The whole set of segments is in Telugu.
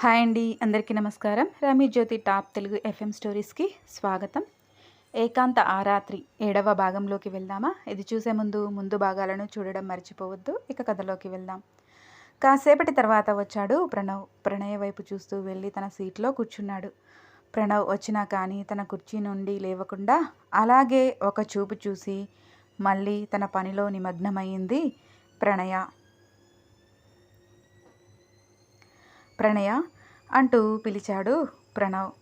హాయ్ అండి అందరికీ నమస్కారం. రమీ జ్యోతి టాప్ తెలుగు ఎఫ్ఎం స్టోరీస్కి స్వాగతం. ఏకాంత ఆరాత్రి ఏడవ భాగంలోకి వెళ్దామా? ఇది చూసే ముందు ముందు భాగాలను చూడడం మర్చిపోవద్దు ఇక కథలోకి వెళ్దాం. కాసేపటి తర్వాత వచ్చాడు ప్రణవ్. ప్రణయ్ వైపు చూస్తూ వెళ్ళి తన సీట్లో కూర్చున్నాడు. ప్రణవ్ వచ్చినా కానీ తన కుర్చీ నుండి లేవకుండా అలాగే ఒక చూపు చూసి మళ్ళీ తన పనిలో నిమగ్నమైంది ప్రణయ. ప్రణయ అంటూ పిలిచాడు ప్రణవ్.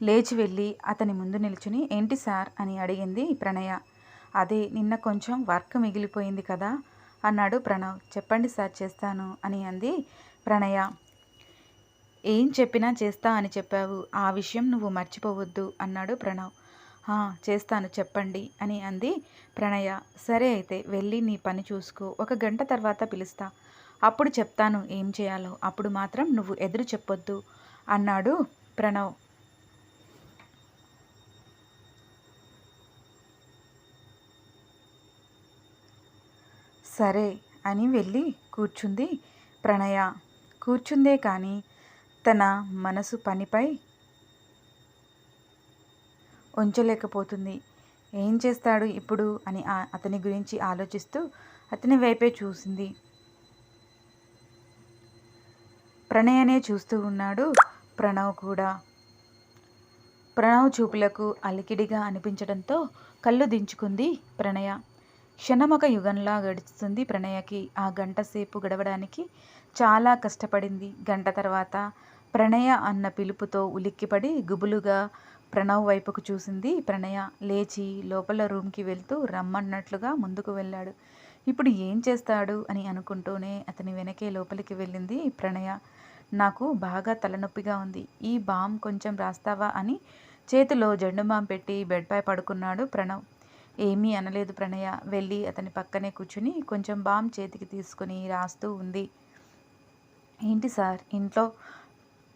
లేచి వెళ్ళి అతని ముందు నిల్చుని ఏంటి సార్? అని అడిగింది ప్రణయ. అదే నిన్న కొంచెం వర్క్ మిగిలిపోయింది కదా అన్నాడు ప్రణవ్. చెప్పండి సార్ చేస్తాను అని అంది ప్రణయ. ఏం చెప్పినా చేస్తా అని చెప్పావు. ఆ విషయం నువ్వు మర్చిపోవద్దు అన్నాడు ప్రణవ్. చేస్తాను చెప్పండి అని అంది ప్రణయ. సరే అయితే వెళ్ళి నీ పని చూసుకో. ఒక గంట తర్వాత పిలుస్తా. అప్పుడు చెప్తాను ఏం చేయాలో. అప్పుడు మాత్రం నువ్వు ఎదురు చెప్పొద్దు అన్నాడు ప్రణవ్. సరే అని వెళ్ళి కూర్చుంది ప్రణయ. కూర్చుందే కానీ తన మనసు పనిపై ఉంచలేకపోతుంది. ఏం చేస్తాడు ఇప్పుడు అని అతని గురించి ఆలోచిస్తూ అతని వైపే చూసింది. ప్రణయనే చూస్తూ ఉన్నాడు ప్రణవ్ కూడా. ప్రణవ్ చూపులకు అలికిడిగా అనిపించడంతో కళ్ళు దించుకుంది ప్రణయ. క్షణమొక యుగంలా గడుస్తుంది ప్రణయకి. ఆ గంట సేపు గడవడానికి చాలా కష్టపడింది. గంట తర్వాత ప్రణయ అన్న పిలుపుతో ఉలిక్కిపడి గుబులుగా ప్రణవ్ వైపుకు చూసింది ప్రణయ. లేచి లోపల రూమ్కి వెళ్తూ రమ్మన్నట్లుగా ముందుకు వెళ్ళాడు. ఇప్పుడు ఏం చేస్తాడు అని అనుకుంటూనే అతని వెనకే లోపలికి వెళ్ళింది ప్రణయ. నాకు బాగా తలనొప్పిగా ఉంది. ఈ బామ్ కొంచెం రాస్తావా అని చేతిలో జండు బామ్ పెట్టి బెడ్పై పడుకున్నాడు ప్రణవ్. ఏమీ అనలేదు ప్రణయ. వెళ్ళి అతని పక్కనే కూర్చుని కొంచెం బామ్ చేతికి తీసుకుని రాస్తూ ఉంది. ఏంటి సార్? ఇంట్లో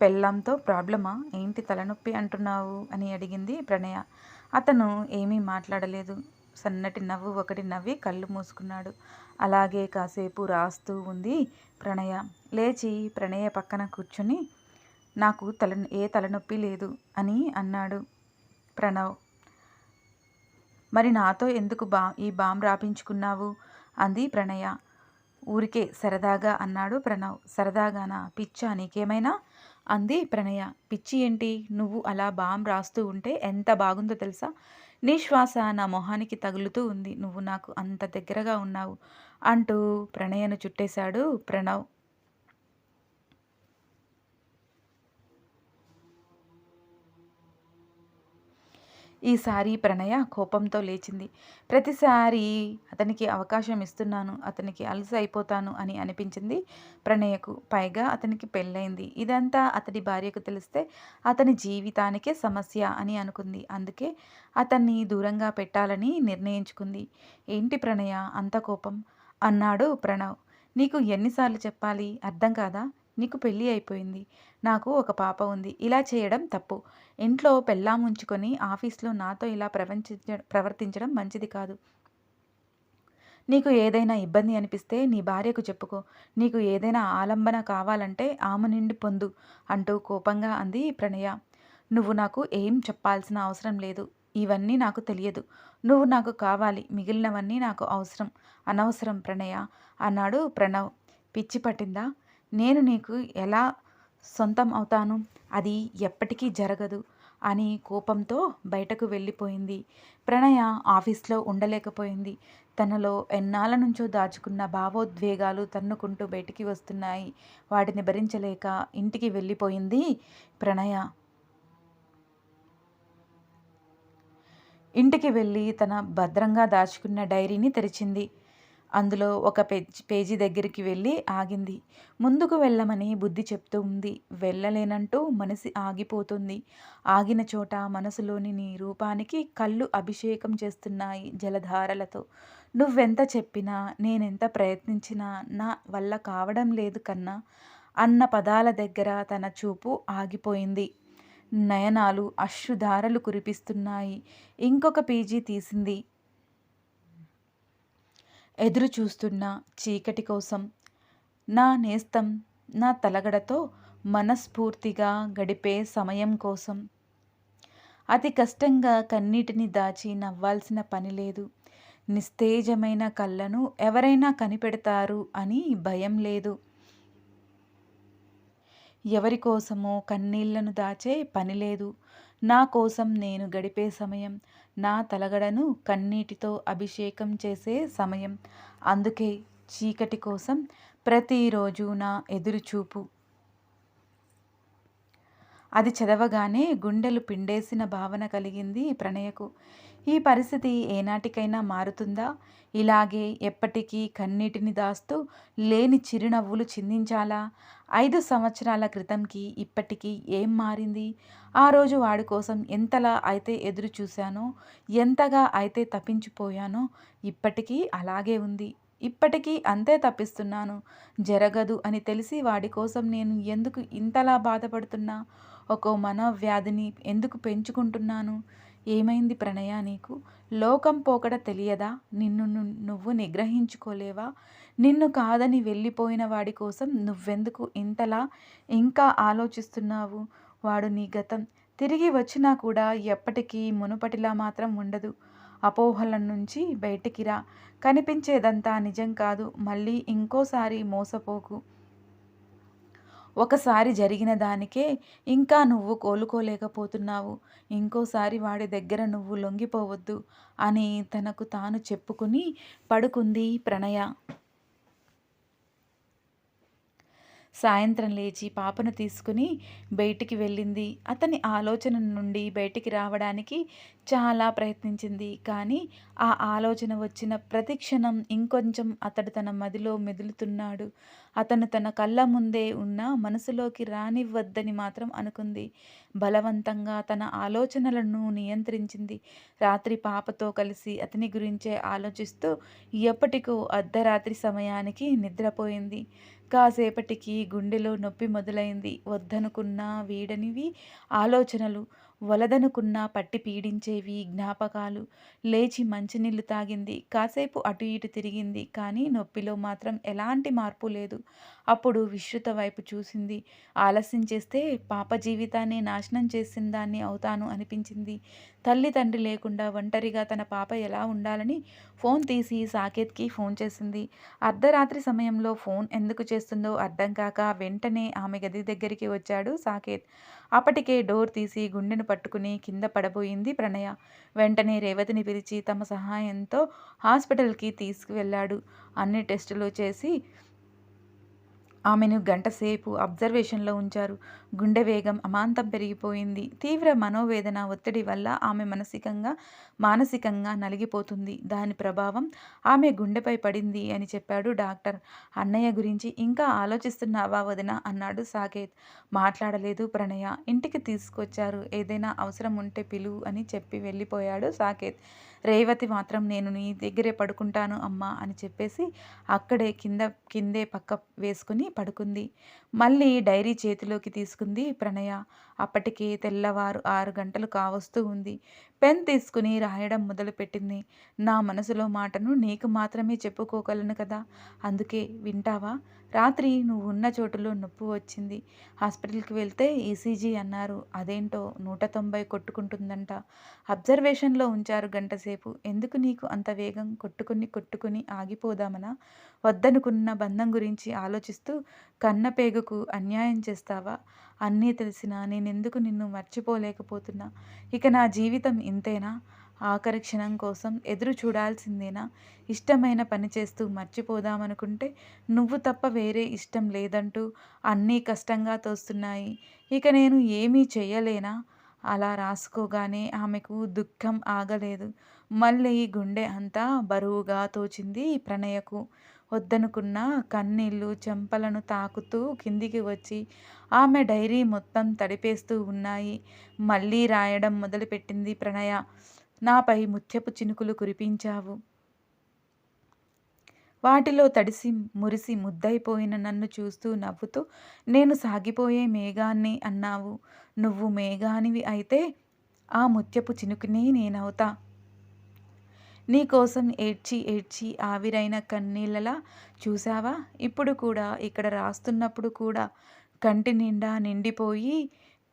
పెళ్ళంతో ప్రాబ్లమా? ఏంటి తలనొప్పి అంటున్నావు? అని అడిగింది ప్రణయ. అతను ఏమీ మాట్లాడలేదు. సన్నటి నవ్వు ఒకటి నవ్వి కళ్ళు మూసుకున్నాడు. అలాగే కాసేపు రాస్తూ ఉంది ప్రణయ. లేచి ప్రణయ పక్కన కూర్చుని నాకు తల ఏ తలనొప్పి లేదు అని అన్నాడు ప్రణవ్. మరి నాతో ఎందుకు బా ఈ బామ్ రాపించుకున్నావు? అంది ప్రణయ. ఊరికే సరదాగా అన్నాడు ప్రణవ్. సరదాగానా? పిచ్చా నీకేమైనా? అంది ప్రణయ. పిచ్చి ఏంటి? నువ్వు అలా బామ్ రాస్తూ ఉంటే ఎంత బాగుందో తెలుసా? నీ శ్వాస నా మొహానికి తగులుతూ ఉంది. నువ్వు నాకు అంత దగ్గరగా ఉన్నావు అంటూ ప్రణయను చుట్టేశాడు ప్రణవ్. ఈసారి ప్రణయ కోపంతో లేచింది. ప్రతిసారి అతనికి అవకాశం ఇస్తున్నాను అతనికి అలసి అయిపోతాను అని అనిపించింది ప్రణయకు. పైగా అతనికి పెళ్ళైంది ఇదంతా అతడి భార్యకు తెలిస్తే అతని జీవితానికే సమస్య అని అనుకుంది. అందుకే అతన్ని దూరంగా పెట్టాలని నిర్ణయించుకుంది. ఏంటి ప్రణయ అంత కోపం? అన్నాడు ప్రణవ్. నీకు ఎన్నిసార్లు చెప్పాలి? అర్థం కాదా? నీకు పెళ్ళి అయిపోయింది. నాకు ఒక పాప ఉంది. ఇలా చేయడం తప్పు. ఇంట్లో పెళ్ళాం ఉంచుకొని ఆఫీస్లో నాతో ఇలా ప్రవర్తించ ప్రవర్తించడం మంచిది కాదు. నీకు ఏదైనా ఇబ్బంది అనిపిస్తే నీ భార్యకు చెప్పుకో. నీకు ఏదైనా ఆలంబన కావాలంటే ఆమె నిండి పొందు అంటూ కోపంగా అంది ప్రణయ. నువ్వు నాకు ఏం చెప్పాల్సిన అవసరం లేదు. ఇవన్నీ నాకు తెలియదు. నువ్వు నాకు కావాలి. మిగిలినవన్నీ నాకు అవసరం. అనవసరం ప్రణయ అన్నాడు ప్రణవ్. పిచ్చి పట్టిందా? నేను నీకు ఎలా సొంతం అవుతాను? అది ఎప్పటికీ జరగదు అని కోపంతో బయటకు వెళ్ళిపోయింది. ప్రణయ ఆఫీస్లో ఉండలేకపోయింది. తనలో ఎన్నాళ్ళ నుంచో దాచుకున్న భావోద్వేగాలు తన్నుకుంటూ బయటికి వస్తున్నాయి. వాటిని భరించలేక ఇంటికి వెళ్ళిపోయింది ప్రణయ. ఇంటికి వెళ్ళి తన భద్రంగా దాచుకున్న డైరీని తెరిచింది. అందులో ఒక పేజ్ పేజీ దగ్గరికి వెళ్ళి ఆగింది. ముందుకు వెళ్ళమని బుద్ధి చెప్తూ ఉంది. వెళ్ళలేనంటూ మనసి ఆగిపోతుంది. ఆగిన చోట మనసులోని నీ రూపానికి కళ్ళు అభిషేకం చేస్తున్నాయి జలధారలతో. నువ్వెంత చెప్పినా నేనెంత ప్రయత్నించినా నా వల్ల కావడం లేదు కన్నా. అన్న పదాల దగ్గర తన చూపు ఆగిపోయింది. నయనాలు అశ్రుధారలు కురిపిస్తున్నాయి. ఇంకొక పేజీ తీసింది. ఎదురు చూస్తున్న చీకటి కోసం నా నేస్తం నా తలగడతో మనస్ఫూర్తిగా గడిపే సమయం కోసం. అతి కష్టంగా కన్నీటిని దాచి నవ్వాల్సిన పని లేదు. నిస్తేజమైన కళ్ళను ఎవరైనా కనిపెడతారు అని భయం లేదు. ఎవరి కోసమో కన్నీళ్ళను దాచే పని లేదు. నా కోసం నేను గడిపే సమయం నా తలగడను కన్నీటితో అభిషేకం చేసే సమయం. అందుకే చీకటి కోసం ప్రతిరోజు నా ఎదురుచూపు. అది చదవగానే గుండెలు పిండేసిన భావన కలిగింది ప్రణయకు. ఈ పరిస్థితి ఏనాటికైనా మారుతుందా? ఇలాగే ఎప్పటికీ కన్నీటిని దాస్తూ లేని చిరునవ్వులు చిందించాలా? ఐదు సంవత్సరాల క్రితంకి ఇప్పటికీ ఏం మారింది? ఆ రోజు వాడి కోసం ఎంతలా అయితే ఎదురు చూశానో ఎంతగా అయితే తప్పించిపోయానో ఇప్పటికీ అలాగే ఉంది. ఇప్పటికీ అంతే తప్పిస్తున్నాను. జరగదు అని తెలిసి వాడి కోసం నేను ఎందుకు ఇంతలా బాధపడుతున్నా? ఒక మనోవ్యాధిని ఎందుకు పెంచుకుంటున్నాను? ఏమైంది ప్రణయ నీకు? లోకం పోకడ తెలియదా? నిన్ను నువ్వు నిగ్రహించుకోలేవా? నిన్ను కాదని వెళ్ళిపోయిన వాడి కోసం నువ్వెందుకు ఇంతలా ఇంకా ఆలోచిస్తున్నావు? వాడు నీ గతం. తిరిగి వచ్చినా కూడా ఎప్పటికీ మునుపటిలా మాత్రం ఉండదు. అపోహల నుంచి బయటికి రా. కనిపించేదంతా నిజం కాదు. మళ్ళీ ఇంకోసారి మోసపోకు. ఒకసారి జరిగిన దానికే ఇంకా నువ్వు కోలుకోలేకపోతున్నావు. ఇంకోసారి వాడి దగ్గర నువ్వు లొంగిపోవద్దు అని తనకు తాను చెప్పుకుని పడుకుంది ప్రణయ. సాయంత్రం లేచి పాపను తీసుకుని బయటికి వెళ్ళింది. అతని ఆలోచన నుండి బయటికి రావడానికి చాలా ప్రయత్నించింది. కానీ ఆ ఆలోచన వచ్చిన ప్రతి క్షణం ఇంకొంచెం అతడు తన మదిలో మెదులుతున్నాడు. అతను తన కళ్ళ ముందే ఉన్న మనసులోకి రానివ్వద్దని మాత్రం అనుకుంది. బలవంతంగా తన ఆలోచనలను నియంత్రించింది. రాత్రి పాపతో కలిసి అతని గురించే ఆలోచిస్తూ ఎప్పటికో అర్ధరాత్రి సమయానికి నిద్రపోయింది. కాసేపటికి గుండెలో నొప్పి మొదలైంది. వద్దనుకున్న వీడనివి ఆలోచనలు. వలదనుకున్నా పట్టి పీడించేవి జ్ఞాపకాలు. లేచి మంచినీళ్ళు తాగింది. కాసేపు అటు ఇటు తిరిగింది. కానీ నొప్పిలో మాత్రం ఎలాంటి మార్పు లేదు. అప్పుడు విశ్రుత వైపు చూసింది. ఆలస్యం చేస్తే పాప జీవితాన్ని నాశనం చేసిన దాన్ని అవుతాను అనిపించింది. తల్లి తండ్రి లేకుండా ఒంటరిగా తన పాప ఎలా ఉండాలని ఫోన్ తీసి సాకేత్కి ఫోన్ చేసింది. అర్ధరాత్రి సమయంలో ఫోన్ ఎందుకు చేస్తుందో అర్థం కాక వెంటనే ఆమె గది దగ్గరికి వచ్చాడు సాకేత్. అప్పటికే డోర్ తీసి గుండెను పట్టుకుని కింద పడబోయింది ప్రణయ. వెంటనే రేవతిని పిలిచి తమ సహాయంతో హాస్పిటల్కి తీసుకువెళ్ళాడు. అన్ని టెస్టులు చేసి ఆమెను గంటసేపు అబ్జర్వేషన్లో ఉంచారు. గుండె వేగం అమాంతం పెరిగిపోయింది. తీవ్ర మనోవేదన ఒత్తిడి వల్ల ఆమె మానసికంగా మానసికంగా నలిగిపోతుంది. దాని ప్రభావం ఆమె గుండెపై పడింది అని చెప్పాడు డాక్టర్. అన్నయ్య గురించి ఇంకా ఆలోచిస్తున్నావా వదిన? అన్నాడు సాకేత్. మాట్లాడలేదు ప్రణయ. ఇంటికి తీసుకొచ్చారు. ఏదైనా అవసరం ఉంటే పిలువు అని చెప్పి వెళ్ళిపోయాడు సాకేత్. రేవతి మాత్రం నేను నీ దగ్గరే పడుకుంటాను అమ్మా అని చెప్పేసి అక్కడే కింద కిందే పక్క వేసుకుని పడుకుంది. మళ్ళీ డైరీ చేతిలోకి తీసుకుంది ప్రణయ. అప్పటికే తెల్లవారు ఆరు గంటలు కావస్తూ ఉంది. పెన్ తీసుకుని రాయడం మొదలుపెట్టింది. నా మనసులో మాటను నీకు మాత్రమే చెప్పుకోగలను కదా? అందుకే వింటావా? రాత్రి నువ్వు ఉన్న చోటులో నొప్పి వచ్చింది. హాస్పిటల్కి వెళ్తే ఈసీజీ అన్నారు. అదేంటో నూట తొంభై కొట్టుకుంటుందంట. అబ్జర్వేషన్లో ఉంచారు గంటసేపు. ఎందుకు నీకు అంత వేగం? కొట్టుకుని కొట్టుకుని ఆగిపోదామనా? వద్దనుకున్న బంధం గురించి ఆలోచిస్తూ కన్నపేగుకు అన్యాయం చేస్తావా? అన్నీ తెలిసినా నేనెందుకు నిన్ను మర్చిపోలేకపోతున్నా? ఇక నా జీవితం ఇంతేనా? ఆఖరి క్షణం కోసం ఎదురు చూడాల్సిందేనా? ఇష్టమైన పని చేస్తూ మర్చిపోదామనుకుంటే నువ్వు తప్ప వేరే ఇష్టం లేదంటూ అన్నీ కష్టంగా తోస్తున్నాయి. ఇక నేను ఏమీ చెయ్యలేనా? అలా రాసుకోగానే ఆమెకు దుఃఖం ఆగలేదు. మళ్ళీ గుండె అంతా బరువుగా తోచింది ప్రణయకు. వద్దనుకున్న కన్నీళ్ళు చెంపలను తాకుతూ కిందికి వచ్చి ఆమె డైరీ మొత్తం తడిపేస్తూ ఉన్నాయి. మళ్ళీ రాయడం మొదలుపెట్టింది ప్రణయ. నాపై ముత్యపు చినుకులు కురిపించావు. వాటిలో తడిసి మురిసి ముద్దైపోయిన నన్ను చూస్తూ నవ్వుతూ నేను సాగిపోయే మేఘాన్ని అన్నావు. నువ్వు మేఘానివి అయితే ఆ ముత్యపు చినుకుని నేనవుతా. నీకోసం ఏడ్చి ఏడ్చి ఆవిరైన కన్నీళ్ళలా చూసావా ఇప్పుడు కూడా ఇక్కడ రాస్తున్నప్పుడు కూడా కంటి నిండా నిండిపోయి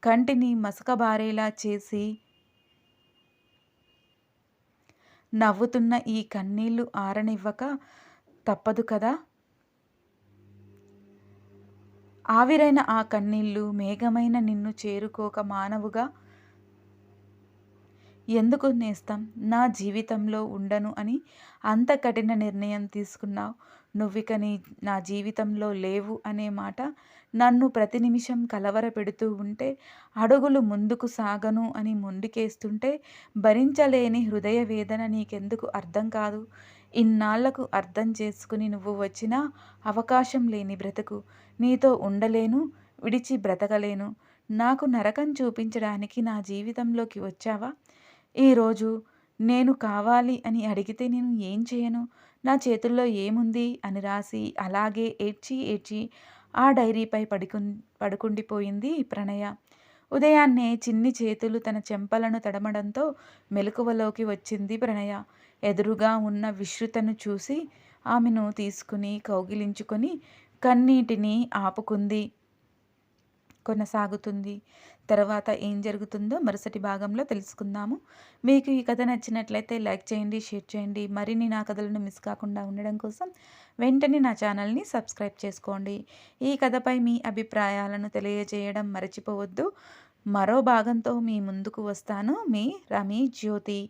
కంటిని మసకబారేలా చేసి నవ్వుతున్న ఈ కన్నీళ్ళు ఆరనివ్వక తప్పదు కదా? ఆవిరైన ఆ కన్నీళ్ళు మేఘమైన నిన్ను చేరుకోక మానవుగా ఎందుకు నేస్తాం? నా జీవితంలో ఉండను అని అంత కఠిన నిర్ణయం తీసుకున్నావు నువ్విక నీ నా జీవితంలో లేవు అనే మాట నన్ను ప్రతి నిమిషం కలవర పెడుతూ ఉంటే అడుగులు ముందుకు సాగను అని ముందుకేస్తుంటే భరించలేని హృదయ వేదన నీకెందుకు అర్థం కాదు? ఇన్నాళ్ళకు అర్థం చేసుకుని నువ్వు వచ్చిన అవకాశం లేని బ్రతుకు. నీతో ఉండలేను విడిచి బ్రతకలేను. నాకు నరకం చూపించడానికి నా జీవితంలోకి వచ్చావా? ఈరోజు నేను కావాలి అని అడిగితే నేను ఏం చేయను? నా చేతుల్లో ఏముంది? అని రాసి అలాగే ఏడ్చి ఏడ్చి ఆ డైరీపై పడుకు పడుకుండిపోయింది ప్రణయ. ఉదయాన్నే చిన్ని చేతులు తన చెంపలను తడమడంతో మెలకువలోకి వచ్చింది ప్రణయ. ఎదురుగా ఉన్న విశ్రుతను చూసి ఆమెను తీసుకుని కౌగిలించుకొని కన్నీటిని ఆపుకుంది. కొనసాగుతుంది. తర్వాత ఏం జరుగుతుందో మరుసటి భాగంలో తెలుసుకుందాము. మీకు ఈ కథ నచ్చినట్లయితే లైక్ చేయండి షేర్ చేయండి మరిన్ని నా కథలను మిస్ కాకుండా ఉండడం కోసం వెంటనే నా ఛానల్ని సబ్స్క్రైబ్ చేసుకోండి. ఈ కథపై మీ అభిప్రాయాలను తెలియజేయడం మర్చిపోవద్దు. మరో భాగంతో మీ ముందుకు వస్తాను. మీ రమీ జ్యోతి.